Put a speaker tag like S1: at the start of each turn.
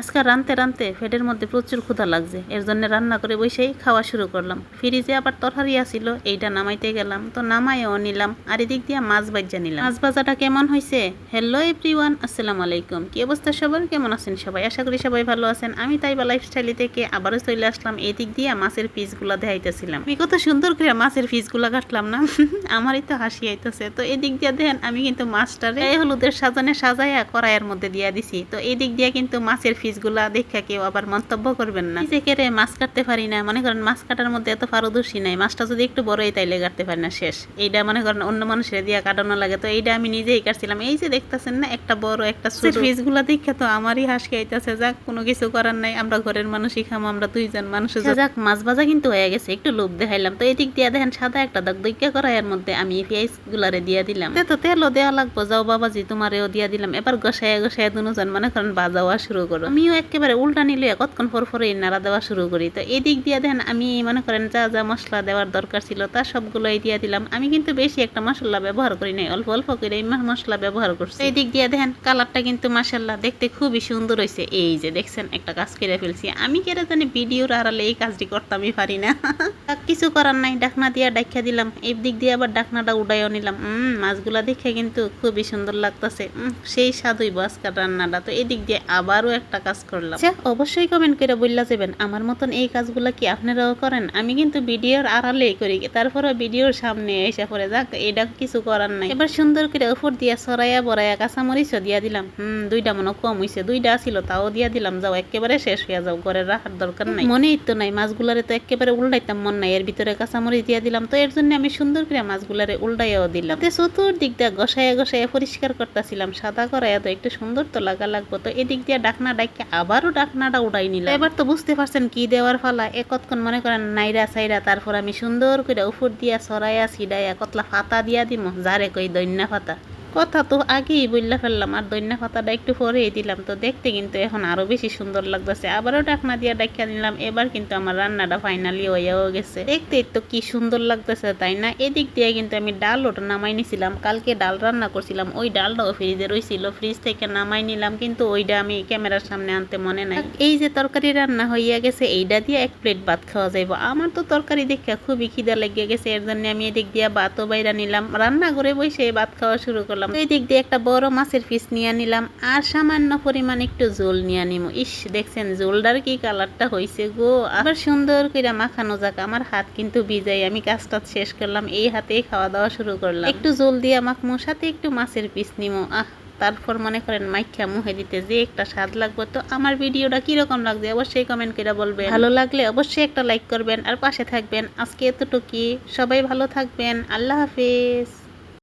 S1: আজকে রানতে রানতে পেটের মধ্যে প্রচুর ক্ষুধা লাগছে। এর জন্য রান্না করে বসেই খাওয়া শুরু করলাম। ফ্রিজে আবার তরকারি আসিল এইটা নামাইতে গেলাম, তো নামাইও নিলাম, আর এদিক দিয়ে মাছ বাজ্যা নিলাম। মাছ বাজাটা কেমন হয়েছে হ্যালো এভরিওয়ান আসসালামু আলাইকুম। কি অবস্থা সবার? কেমন আছেন সবাই? আশা করি সবাই ভালো আছেন। আমি তাইবা লাইফস্টাইলি থেকে আবারও চলে আসলাম, এদিক দিয়ে মাছের পিসগুলা দেখাইতেছিলাম। আমি কত সুন্দর করে মাছের পিসগুলা কাটলাম না? আমারই তো হাসি আইতেছে। তো এদিক দিয়ে দেখেন আমি কিন্তু মাছটারে হলুদের সাজানে সাজাইয়া কড়াইয়ের মধ্যে দিয়ে দিছি। তো এদিক দিয়ে কিন্তু মাছের পিসগুলা দেখা কেউ আবার মন্তব্য করবেন না। নিজে রে মাছ কাটতে পারি না। মনে করেন মাছ কাটার মধ্যে এত পারদর্শী নাই। মাছটা যদি একটু বড়ই তাইলে কাটতে পারি না শেষ। এইটা মনে করেন অন্য মানুষের দিয়া কাটানো লাগে। তো এইটা আমি নিজেই কাটছিলাম। এই যে দেখতেছেন না একটা বড় একটা ছোট। পিসগুলা দেখে তো আমারই হাসি আইতেছে। যাক কোনো কিছু করার নাই। আমরা ঘরের মানুষই খামো আমরা দুইজন মানুষ। যাক মাছ ভাজা কিন্তু হয়ে গেছে। একটু লোভ দেখাইলাম। তো এদিক দিয়ে দেখেন সাদা একটা দাগ দইকা করাইয়ের মধ্যে আমি পেঁয়াজ গুলারে দিয়ে দিলাম। তো তেলও দেওয়া লাগবো। যাও বাবাজি তোমারেও দিয়ে দিলাম। এবার গসায় গসায় দুজন মনে করেন বাজাওয়া শুরু করো। আমিও একেবারে উল্টা নিলে কতক্ষণ পর পরে নাড়া দেওয়া শুরু করি। তো এদিক দিয়ে দেন আমি মনে করেন যা যা মশলা দেওয়ার দরকার ছিল তা সবগুলোই দিয়ে দিলাম। আমি কিন্তু বেশি একটা মশলা ব্যবহার করি নাই, অল্প অল্প করে মশলা ব্যবহার করছি। এই দিক দিয়ে দেখেন, কালারটা কিন্তু মাসাল্লাহ দেখতে খুবই সুন্দর হয়েছে এই যে দেখছেন, একটা কাজ করে ফেলছি। আমি কেটে জানি ভিডিওর আড়ালে এই কাজটি করতামই পারি না। কিছু করার নাই, ডাকনা দিয়ে ডাক্কা দিলাম। এই দিক দিয়ে আবার ডাকনাটা উড়াইও নিলাম। উম, মাছগুলা দেখে কিন্তু খুবই সুন্দর লাগতেছে। সেই স্বাদই আজকাল রান্নাটা। তো এদিক দিয়ে আবারও একটা কাজ করলাম। আচ্ছা অবশ্যই কমেন্ট করে বললা যাবেন আমার মতন এই কাজগুলা কি আপনারাও করেন? আমি কিন্তু ভিডিওর আড়ালেই করি তারপরে ভিডিওর সামনে এসে পড়ে যাক এটা কিছু করার নাই। এবার সুন্দর করে উপর দিয়া সরাইয়া বড়াইয়া কাঁচামরিচও দিয়া দিলাম। হুম দুইটা মনে কম হইছে দুইটা ছিল তাও দিয়া দিলাম। যাও একেবারে শেষ হয়ে যাও ঘরে রাখার দরকার নাই। মনেই তো নাই, মাছগুলারে তো একেবারে উল্টাইতাম, মন নাই। এর ভিতরে কাঁচামরিচ দিয়া দিলাম। তো এর জন্য আমি সুন্দর করে মাছগুলারে উল্টাইয়াও দিলাম। চতুর্দিক দিয়ে গসাইয়া গসাইয়া পরিষ্কার করতেছিলাম। সাদা করাইয়া তো একটু সুন্দর তো লাগা লাগবো। তো এদিক দিয়ে ডাকনা ডাইকে আবারও ডাকনাটা উড়াই নিল এবার তো বুঝতে পারছেন কি দেওয়ার ফালা। একতক্ষণ মনে করেন, নাইরা, সাইরা, তারপর আমি সুন্দর করে উপর দিয়া সরাইয়া, ছিডাইয়া, কতলা ফাতা দিয়া দিম, যারে কই দৈন্যা ফাতা। কথা তো আগেই বললা ফেললাম, আর দৈন্যা কথাটা একটু পরেই দিলাম। তো দেখতে কিন্তু এখন আরও বেশি সুন্দর লাগতেছে। আবারও ডাকনা দিয়ে ডাকিয়া নিলাম, এবার কিন্তু আমার রান্নাটা ফাইনালি হয়েও গেছে। দেখতে তো কি সুন্দর লাগতেছে, তাই না? এদিক দিয়ে কিন্তু আমি ডাল ওটা নামাই নিছিলাম, কালকে ডাল রান্না করছিলাম, ওই ডালটাও ফ্রিজে রইছিল, ফ্রিজ থেকে নামাই নিলাম, কিন্তু ওইটা আমি ক্যামেরার সামনে আনতে মনে নাই। এই যে তরকারি রান্না হইয়া গেছে এইটা দিয়ে এক প্লেট ভাত খাওয়া যাইব। আমার তো তরকারি দেখে খুবই খিদা লেগে গেছে, এর জন্য আমি এদিক দিয়ে ভাতও বাইরা নিলাম। রান্না করে বসে ভাত খাওয়া শুরু করলাম। তো এই দিক দিয়ে একটা বড় মাছের পিস নিয়ে নিলাম আর সামান্য পরিমাণ একটু ঝোল নিয়ে নিম। ইস, দেখছেন ঝোলটার কি কালারটা হয়েছে গো। আবার সুন্দর করে মাখানো যাক, আমার হাত কিন্তু ভিজাই। আমি কাজটা শেষ করলাম, এই হাতেই খাওয়া দাওয়া শুরু করলাম। একটু জল দিয়ে মাখমো সাথে একটু মাছের পিস নিমো। আহ, তারপর মনে করেন মাইখা মুহে দিতে যে একটা স্বাদ লাগবে তো আমার ভিডিওটা কীরকম লাগছে অবশ্যই কমেন্ট করে বলবেন। ভালো লাগলে অবশ্যই একটা লাইক করবেন আর পাশে থাকবেন। আজকে এতটুকুই। সবাই ভালো থাকবেন। আল্লাহ হাফিজ।